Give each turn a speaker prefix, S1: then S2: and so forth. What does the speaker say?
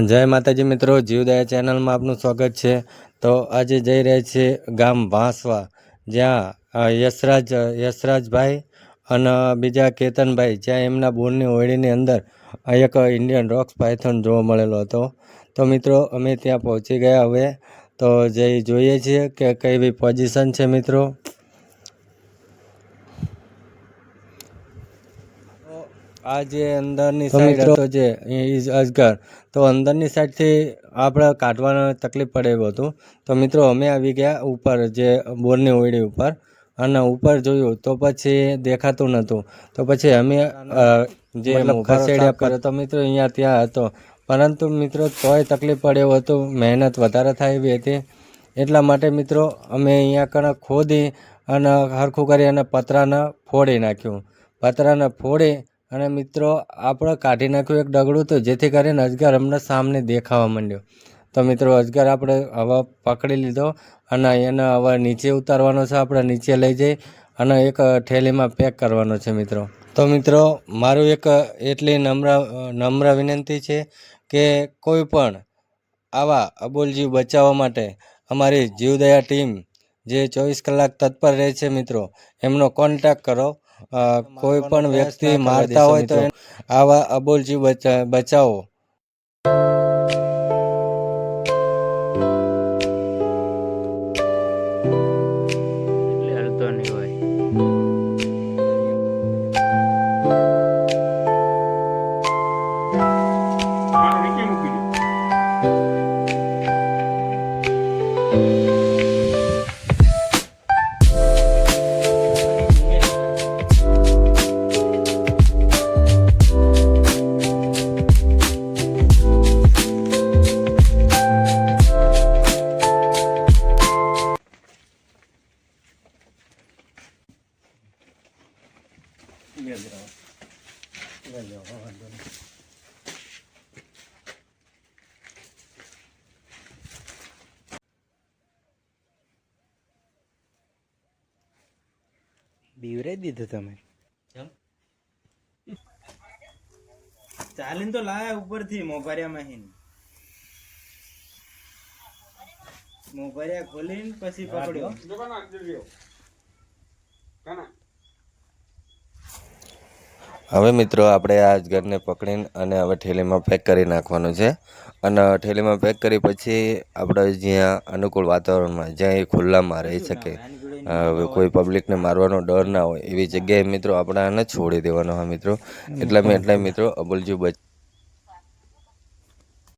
S1: જય માતાજી મિત્રો, જીવદયા ચેનલમાં આપનું સ્વાગત છે. તો આજે જઈ રહ્યા છીએ ગામ વાંસવા, જ્યાં યશરાજ યશરાજભાઈ અને બીજા કેતનભાઈ, જ્યાં એમના બોરની હોળીની અંદર એક ઇન્ડિયન રોક્સ પાયથોન જોવા મળેલો હતો. તો મિત્રો, અમે ત્યાં પહોંચી ગયા હવે. તો જઈ જોઈએ છીએ કે કઈ બી પોઝિશન છે મિત્રો. આ જે અંદરની સાઈડ હતો જે અજગર. તો અંદરની સાઈડથી આપણે કાઢવાનો તકલીફ પડે એવું હતું. તો મિત્રો અમે આવી ગયા ઉપર જે બોરની ઓયડી ઉપર. અને ઉપર જોયું તો પછી દેખાતું નહોતું તો પછી અમે જે ખસેડ્યા પર તો મિત્રો અહીંયા ત્યાં હતો. પરંતુ મિત્રો તોય તકલીફ પડે એવું હતું. મહેનત વધારે થાય એવી હતી. એટલા માટે મિત્રો અમે અહીંયા કણ ખોદી અને હરખું કરી અને પતરાને ફોડી નાખ્યું. પતરાને ફોડી અને મિત્રો, આપણે કાઢી નાખ્યું એક ડગડું તો જેથી કરીને અજગર અમને સામને દેખાવા માંડ્યો. તો મિત્રો, અજગર આપણે હવે પકડી લીધો અને એને હવે નીચે ઉતારવાનો છે, આપણે નીચે લઈ જઈ અને એક થેલીમાં પેક કરવાનો છે મિત્રો. તો મિત્રો, મારું એક એટલી નમ્ર નમ્ર વિનંતી છે કે કોઈ પણ આવા અબોલજીવ બચાવવા માટે અમારી જીવદયા ટીમ જે ચોવીસ કલાક તત્પર રહે છે મિત્રો, એમનો કોન્ટેક્ટ કરો. કોઈ પણ વ્યક્તિ મારતા હોય તો આવા અબોલજી બચા- બચાવો.
S2: બીવરાઈ દીધું તમે?
S3: ચાલીને તો લાયા ઉપરથી મોભારિયા માંહીને. મોભારિયા ખોલીને પછી પકડ્યો.
S1: હવે મિત્રો આપણે આ અજગરને પકડીને અને હવે થેલીમાં પેક કરી નાખવાનું છે. અને ઠેલીમાં પેક કરી પછી આપણે જ્યાં અનુકૂળ વાતાવરણમાં જ્યાં એ ખુલ્લામાં રહી શકે હવે કોઈ પબ્લિકને મારવાનો ડર ના હોય એવી જગ્યાએ મિત્રો આપણે આને છોડી દેવાનો હા મિત્રો. એટલા મેં એટલા મિત્રો અબુલજી બચ